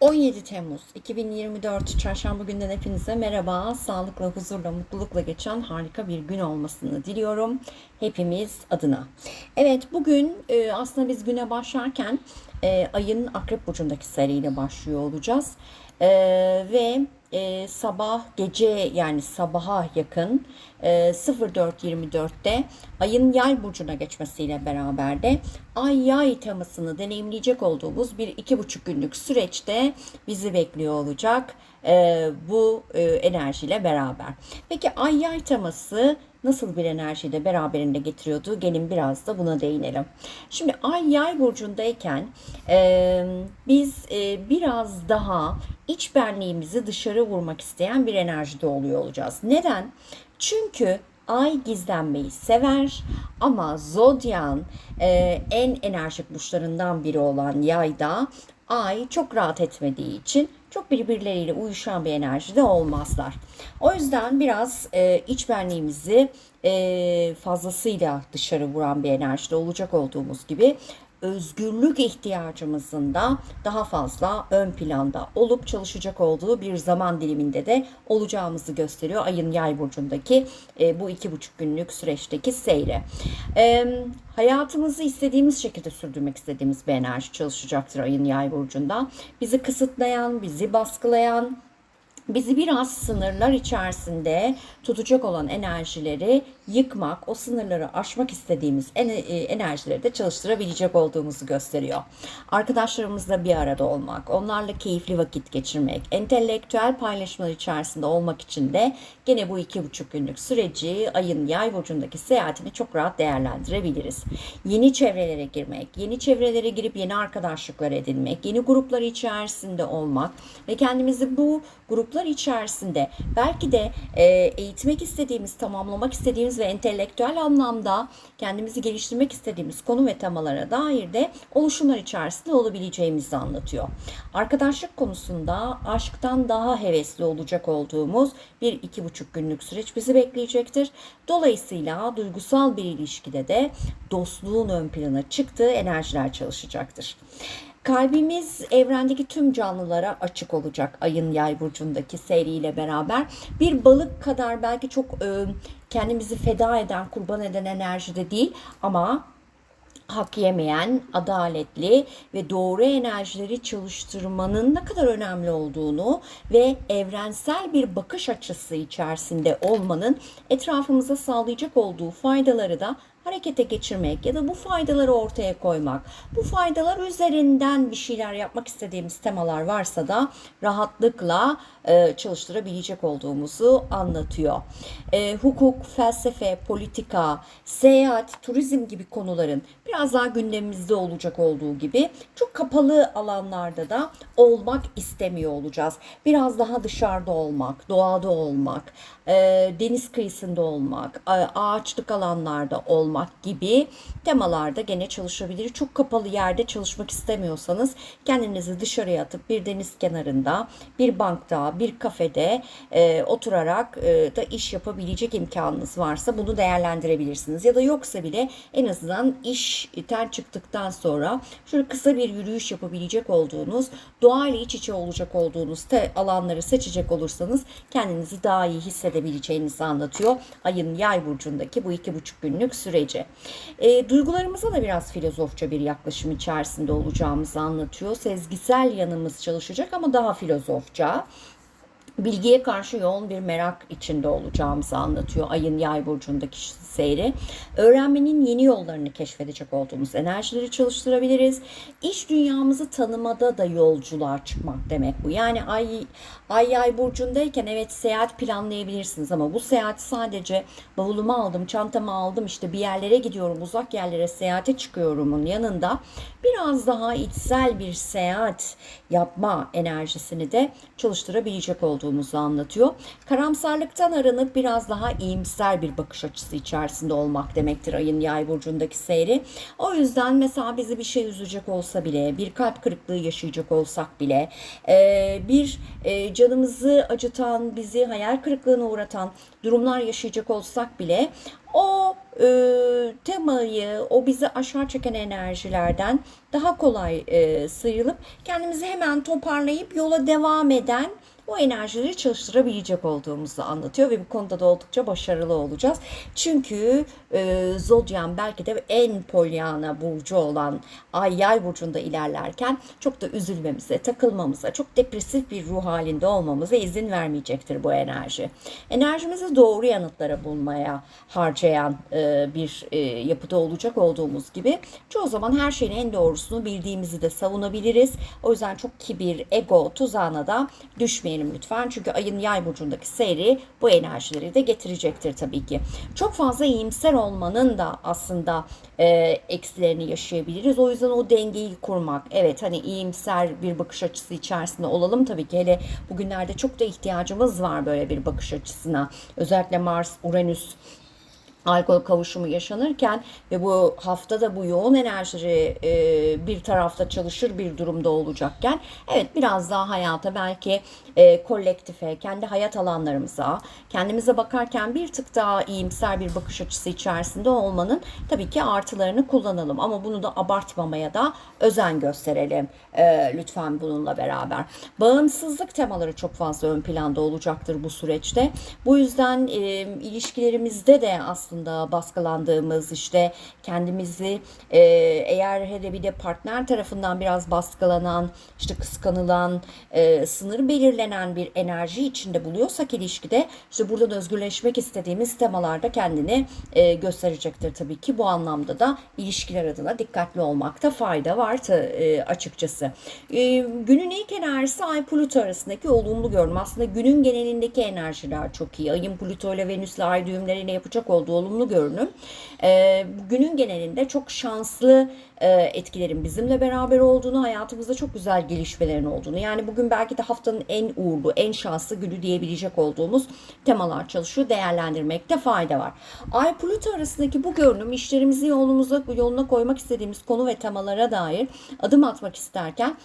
17 Temmuz 2024 Çarşamba günden hepinize merhaba. Sağlıkla, huzurla, mutlulukla geçen harika bir gün olmasını diliyorum. Hepimiz adına. Evet bugün e, aslında biz güne başlarken e, ayın Akrep Burcu'ndaki seriyle başlıyor olacağız. E, ve e, sabah gece yani sabaha yakın e, 04.24'te ayın yay burcuna geçmesiyle beraber de ay yay temasını deneyimleyecek olduğumuz bir iki buçuk günlük süreçte bizi bekliyor olacak e, bu e, enerjiyle beraber. Peki ay yay teması nasıl bir enerjiyi de beraberinde getiriyordu? Gelin biraz da buna değinelim. Şimdi ay yay burcundayken e, biz e, biraz daha iç benliğimizi dışarı vurmak isteyen bir enerjide oluyor olacağız. Neden? Çünkü Ay gizlenmeyi sever ama zodyan e, en enerjik burçlarından biri olan yayda ay çok rahat etmediği için çok birbirleriyle uyuşan bir enerjide olmazlar. O yüzden biraz e, iç benliğimizi e, fazlasıyla dışarı vuran bir enerjide olacak olduğumuz gibi özgürlük ihtiyacımızın da daha fazla ön planda olup çalışacak olduğu bir zaman diliminde de olacağımızı gösteriyor ayın yay burcundaki e, bu iki buçuk günlük süreçteki seyre. E, hayatımızı istediğimiz şekilde sürdürmek istediğimiz bir enerji çalışacaktır ayın yay burcunda. Bizi kısıtlayan, bizi baskılayan, bizi biraz sınırlar içerisinde tutacak olan enerjileri yıkmak, o sınırları aşmak istediğimiz e, enerjileri de çalıştırabilecek olduğumuzu gösteriyor. Arkadaşlarımızla bir arada olmak, onlarla keyifli vakit geçirmek, entelektüel paylaşımlar içerisinde olmak için de gene bu iki buçuk günlük süreci ayın yay burcundaki seyahatini çok rahat değerlendirebiliriz. Yeni çevrelere girmek, yeni çevrelere girip yeni arkadaşlıklar edinmek, yeni gruplar içerisinde olmak ve kendimizi bu gruplar içerisinde belki de e, eğitmek istediğimiz, tamamlamak istediğimiz ve entelektüel anlamda kendimizi geliştirmek istediğimiz konu ve temalara dair de oluşumlar içerisinde olabileceğimizi anlatıyor. Arkadaşlık konusunda aşktan daha hevesli olacak olduğumuz bir iki buçuk günlük süreç bizi bekleyecektir. Dolayısıyla duygusal bir ilişkide de dostluğun ön plana çıktığı enerjiler çalışacaktır. Kalbimiz evrendeki tüm canlılara açık olacak ayın yay burcundaki seriyle beraber. Bir balık kadar belki çok e, kendimizi feda eden, kurban eden enerjide değil ama hak yemeyen, adaletli ve doğru enerjileri çalıştırmanın ne kadar önemli olduğunu ve evrensel bir bakış açısı içerisinde olmanın etrafımıza sağlayacak olduğu faydaları da harekete geçirmek ya da bu faydaları ortaya koymak, bu faydalar üzerinden bir şeyler yapmak istediğimiz temalar varsa da rahatlıkla e, çalıştırabilecek olduğumuzu anlatıyor. E, hukuk, felsefe, politika, seyahat, turizm gibi konuların biraz daha gündemimizde olacak olduğu gibi çok kapalı alanlarda da olmak istemiyor olacağız. Biraz daha dışarıda olmak, doğada olmak, e, deniz kıyısında olmak, ağaçlık alanlarda olmak gibi temalarda gene çalışabilir. Çok kapalı yerde çalışmak istemiyorsanız kendinizi dışarıya atıp bir deniz kenarında, bir bankta, bir kafede e, oturarak e, da iş yapabilecek imkanınız varsa bunu değerlendirebilirsiniz. Ya da yoksa bile en azından işten çıktıktan sonra şöyle kısa bir yürüyüş yapabilecek olduğunuz, doğayla iç içe olacak olduğunuz alanları seçecek olursanız kendinizi daha iyi hissedebileceğinizi anlatıyor. Ayın yay burcundaki bu iki buçuk günlük süreci. E, duygularımıza da biraz filozofça bir yaklaşım içerisinde olacağımızı anlatıyor. Sezgisel yanımız çalışacak ama daha filozofça bilgiye karşı yoğun bir merak içinde olacağımızı anlatıyor ayın yay burcundaki seyri. Öğrenmenin yeni yollarını keşfedecek olduğumuz enerjileri çalıştırabiliriz. İş dünyamızı tanımada da yolculuğa çıkmak demek bu. Yani ay, ay yay burcundayken evet seyahat planlayabilirsiniz ama bu seyahat sadece bavulumu aldım, çantamı aldım işte bir yerlere gidiyorum, uzak yerlere seyahate çıkıyorumun yanında biraz daha içsel bir seyahat yapma enerjisini de çalıştırabilecek olduğu olduğumuzu anlatıyor. Karamsarlıktan arınıp biraz daha iyimser bir bakış açısı içerisinde olmak demektir ayın yay burcundaki seyri. O yüzden mesela bizi bir şey üzecek olsa bile, bir kalp kırıklığı yaşayacak olsak bile, e, bir e, canımızı acıtan, bizi hayal kırıklığına uğratan durumlar yaşayacak olsak bile o e, temayı, o bizi aşağı çeken enerjilerden daha kolay e, sıyrılıp kendimizi hemen toparlayıp yola devam eden o enerjileri çalıştırabilecek olduğumuzu anlatıyor ve bu konuda da oldukça başarılı olacağız. Çünkü e, Zodyan belki de en polyana burcu olan Ay Yay burcunda ilerlerken çok da üzülmemize, takılmamıza, çok depresif bir ruh halinde olmamıza izin vermeyecektir bu enerji. Enerjimizi doğru yanıtlara bulmaya harcayan e, bir e, yapıda olacak olduğumuz gibi çoğu zaman her şeyin en doğrusunu bildiğimizi de savunabiliriz. O yüzden çok kibir, ego tuzağına da düşmeyelim lütfen. Çünkü ayın yay burcundaki seyri bu enerjileri de getirecektir tabii ki. Çok fazla iyimser olmanın da aslında e, eksilerini yaşayabiliriz. O yüzden o dengeyi kurmak. Evet hani iyimser bir bakış açısı içerisinde olalım tabii ki. Hele bugünlerde çok da ihtiyacımız var böyle bir bakış açısına. Özellikle Mars, Uranüs alkol kavuşumu yaşanırken ve bu haftada bu yoğun enerji e, bir tarafta çalışır bir durumda olacakken evet biraz daha hayata belki e, kolektife, kendi hayat alanlarımıza, kendimize bakarken bir tık daha iyimser bir bakış açısı içerisinde olmanın tabii ki artılarını kullanalım ama bunu da abartmamaya da özen gösterelim e, lütfen bununla beraber. Bağımsızlık temaları çok fazla ön planda olacaktır bu süreçte. Bu yüzden e, ilişkilerimizde de aslında baskılandığımız işte kendimizi e, eğer hele bir de partner tarafından biraz baskılanan işte kıskanılan e, sınır belirlenen bir enerji içinde buluyorsak ilişkide işte buradan özgürleşmek istediğimiz temalarda kendini e, gösterecektir tabii ki. Bu anlamda da ilişkiler adına dikkatli olmakta fayda var e, açıkçası. E, günün ilk enerjisi Ay Plüto arasındaki olumlu görünüm. Aslında günün genelindeki enerjiler çok iyi. Ayın Plüto ile Venüs ile Ay düğümleriyle yapacak olduğu olumlu görünüm. E, günün genelinde çok şanslı e, etkilerin bizimle beraber olduğunu, hayatımızda çok güzel gelişmelerin olduğunu. Yani bugün belki de haftanın en uğurlu, en şanslı günü diyebilecek olduğumuz temalar çalışıyor. Değerlendirmekte fayda var. Ay Plüto arasındaki bu görünüm işlerimizi yolumuza yoluna koymak istediğimiz konu ve temalara dair adım atmak isterken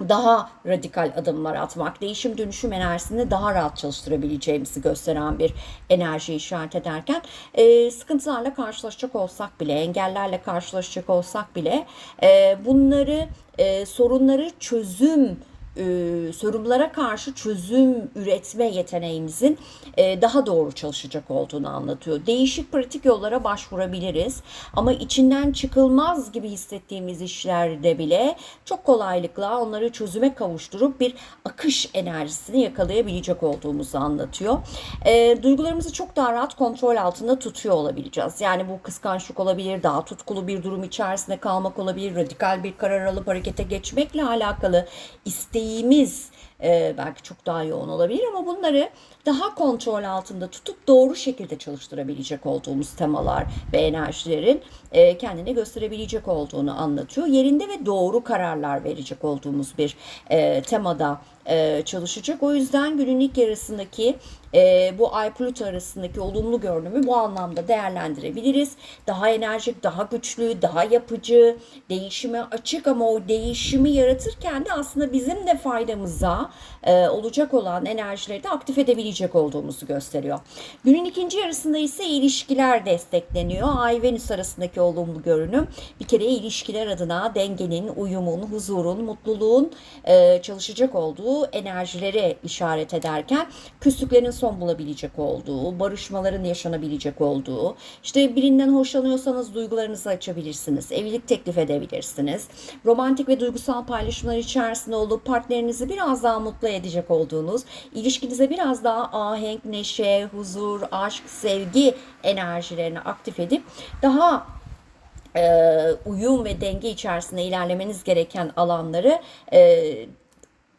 daha radikal adımlar atmak, değişim dönüşüm enerjisini daha rahat çalıştırabileceğimizi gösteren bir enerji işaret ederken e, sıkıntılarla karşılaşacak olsak bile, engellerle karşılaşacak olsak bile e, bunları, e, sorunları çözüm e, sorunlara karşı çözüm üretme yeteneğimizin e, daha doğru çalışacak olduğunu anlatıyor. Değişik pratik yollara başvurabiliriz ama içinden çıkılmaz gibi hissettiğimiz işlerde bile çok kolaylıkla onları çözüme kavuşturup bir akış enerjisini yakalayabilecek olduğumuzu anlatıyor. E, duygularımızı çok daha rahat kontrol altında tutuyor olabileceğiz. Yani bu kıskançlık olabilir, daha tutkulu bir durum içerisinde kalmak olabilir, radikal bir karar alıp harekete geçmekle alakalı isteği isteğimiz e, belki çok daha yoğun olabilir ama bunları daha kontrol altında tutup doğru şekilde çalıştırabilecek olduğumuz temalar ve enerjilerin e, kendini gösterebilecek olduğunu anlatıyor. Yerinde ve doğru kararlar verecek olduğumuz bir e, temada e, çalışacak. O yüzden günün ilk yarısındaki e, bu Ay Plüto arasındaki olumlu görünümü bu anlamda değerlendirebiliriz. Daha enerjik, daha güçlü, daha yapıcı, değişime açık ama o değişimi yaratırken de aslında bizim de faydamıza e, olacak olan enerjileri de aktif edebilecek olduğumuzu gösteriyor. Günün ikinci yarısında ise ilişkiler destekleniyor. Ay Venüs arasındaki olumlu görünüm bir kere ilişkiler adına dengenin, uyumun, huzurun, mutluluğun e, çalışacak olduğu enerjileri işaret ederken küslüklerin son bulabilecek olduğu, barışmaların yaşanabilecek olduğu, işte birinden hoşlanıyorsanız duygularınızı açabilirsiniz, evlilik teklif edebilirsiniz, romantik ve duygusal paylaşımlar içerisinde olup partnerinizi biraz daha mutlu edecek olduğunuz, ilişkinize biraz daha ahenk, neşe, huzur, aşk, sevgi enerjilerini aktif edip daha uyum ve denge içerisinde ilerlemeniz gereken alanları e,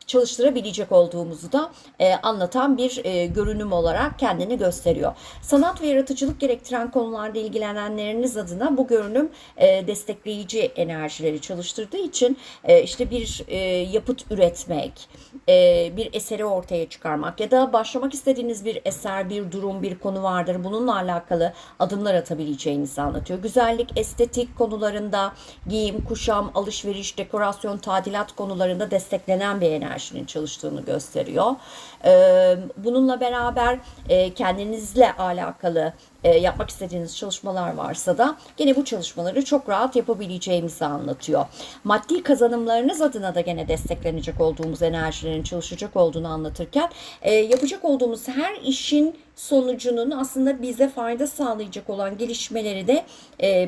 çalıştırabilecek olduğumuzu da e, anlatan bir e, görünüm olarak kendini gösteriyor. Sanat ve yaratıcılık gerektiren konularda ilgilenenleriniz adına bu görünüm e, destekleyici enerjileri çalıştırdığı için e, işte bir e, yapıt üretmek, e, bir eseri ortaya çıkarmak ya da başlamak istediğiniz bir eser, bir durum, bir konu vardır. Bununla alakalı adımlar atabileceğinizi anlatıyor. Güzellik, estetik konularında giyim, kuşam, alışveriş, dekorasyon, tadilat konularında desteklenen bir enerjinin çalıştığını gösteriyor. Ee, Bununla beraber e, kendinizle alakalı e, yapmak istediğiniz çalışmalar varsa da gene bu çalışmaları çok rahat yapabileceğimizi anlatıyor. Maddi kazanımlarınız adına da gene desteklenecek olduğumuz enerjilerin çalışacak olduğunu anlatırken e, yapacak olduğumuz her işin sonucunun aslında bize fayda sağlayacak olan gelişmeleri de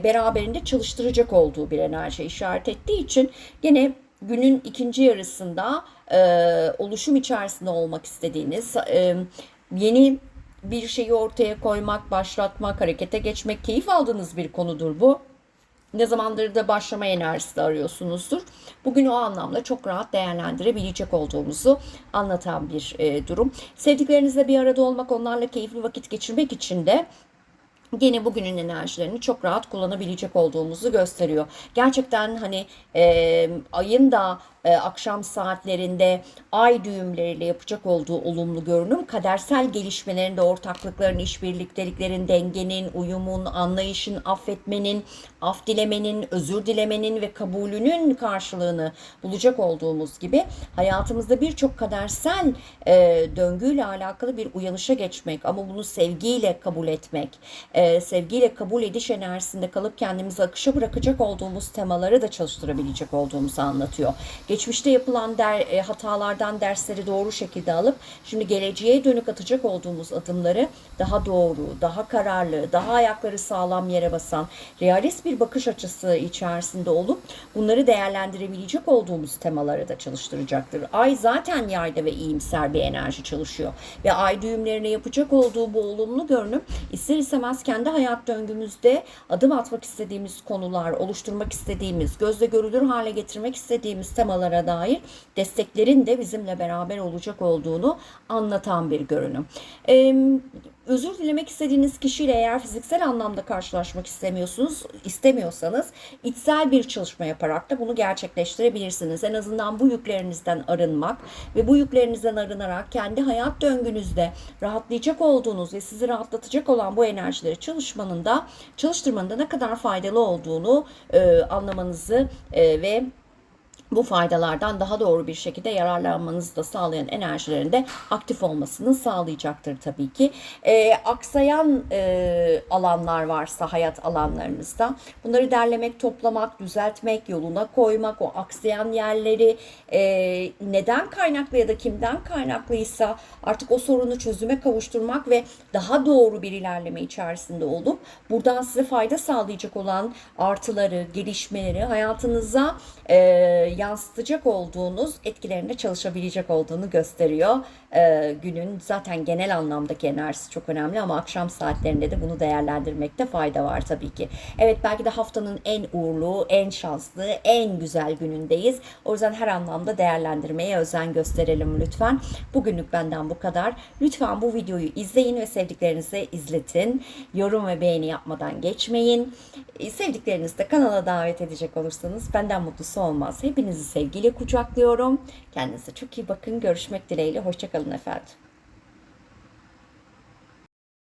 beraberinde çalıştıracak olduğu bir enerji işaret ettiği için gene günün ikinci yarısında e, oluşum içerisinde olmak istediğiniz e, yeni bir şeyi ortaya koymak, başlatmak, harekete geçmek, keyif aldığınız bir konudur bu. Ne zamandır da başlama enerjisi de arıyorsunuzdur. Bugün o anlamda çok rahat değerlendirebilecek olduğumuzu anlatan bir e, durum. Sevdiklerinizle bir arada olmak, onlarla keyifli vakit geçirmek için de Gene bugünün enerjilerini çok rahat kullanabilecek olduğumuzu gösteriyor. Gerçekten hani e, ayın da e, akşam saatlerinde ay düğümleriyle yapacak olduğu olumlu görünüm kadersel gelişmelerinde ortaklıkların, işbirlikteliklerin, dengenin, uyumun, anlayışın, affetmenin, af dilemenin, özür dilemenin ve kabulünün karşılığını bulacak olduğumuz gibi hayatımızda birçok kadersel e, döngüyle alakalı bir uyanışa geçmek ama bunu sevgiyle kabul etmek, e, sevgiyle kabul ediş enerjisinde kalıp kendimizi akışa bırakacak olduğumuz temaları da çalıştırabilecek olduğumuzu anlatıyor. Geçmişte yapılan der, e, hatalardan dersleri doğru şekilde alıp şimdi geleceğe dönük atacak olduğumuz adımları daha doğru, daha kararlı, daha ayakları sağlam yere basan, realist bir bakış açısı içerisinde olup bunları değerlendirebilecek olduğumuz temaları da çalıştıracaktır. Ay zaten yayda ve iyimser bir enerji çalışıyor ve ay düğümlerine yapacak olduğu bu olumlu görünüm ister istemez kendi hayat döngümüzde adım atmak istediğimiz konular, oluşturmak istediğimiz, gözle görülür hale getirmek istediğimiz temalara dair desteklerin de bizimle beraber olacak olduğunu anlatan bir görünüm. Ee, özür dilemek istediğiniz kişiyle eğer fiziksel anlamda karşılaşmak istemiyorsunuz, istemiyorsanız içsel bir çalışma yaparak da bunu gerçekleştirebilirsiniz. En azından bu yüklerinizden arınmak ve bu yüklerinizden arınarak kendi hayat döngünüzde rahatlayacak olduğunuz ve sizi rahatlatacak olan bu enerjileri çalışmanın da çalıştırmanın da ne kadar faydalı olduğunu e, anlamanızı e, ve bu faydalardan daha doğru bir şekilde yararlanmanızı da sağlayan enerjilerin de aktif olmasını sağlayacaktır tabii ki. Ee, aksayan e, alanlar varsa hayat alanlarınızda bunları derlemek, toplamak, düzeltmek, yoluna koymak, o aksayan yerleri e, neden kaynaklı ya da kimden kaynaklıysa artık o sorunu çözüme kavuşturmak ve daha doğru bir ilerleme içerisinde olup buradan size fayda sağlayacak olan artıları, gelişmeleri hayatınıza e, yansıtacak olduğunuz etkilerinde çalışabilecek olduğunu gösteriyor. Ee, günün zaten genel anlamdaki enerjisi çok önemli ama akşam saatlerinde de bunu değerlendirmekte fayda var tabii ki. Evet belki de haftanın en uğurlu, en şanslı, en güzel günündeyiz. O yüzden her anlamda değerlendirmeye özen gösterelim lütfen. Bugünlük benden bu kadar. Lütfen bu videoyu izleyin ve sevdiklerinize izletin. Yorum ve beğeni yapmadan geçmeyin. Sevdiklerinizi de kanala davet edecek olursanız benden mutlusu olmaz. Hepinizi sevgiyle kucaklıyorum. Kendinize çok iyi bakın. Görüşmek dileğiyle. Hoşçakalın efendim.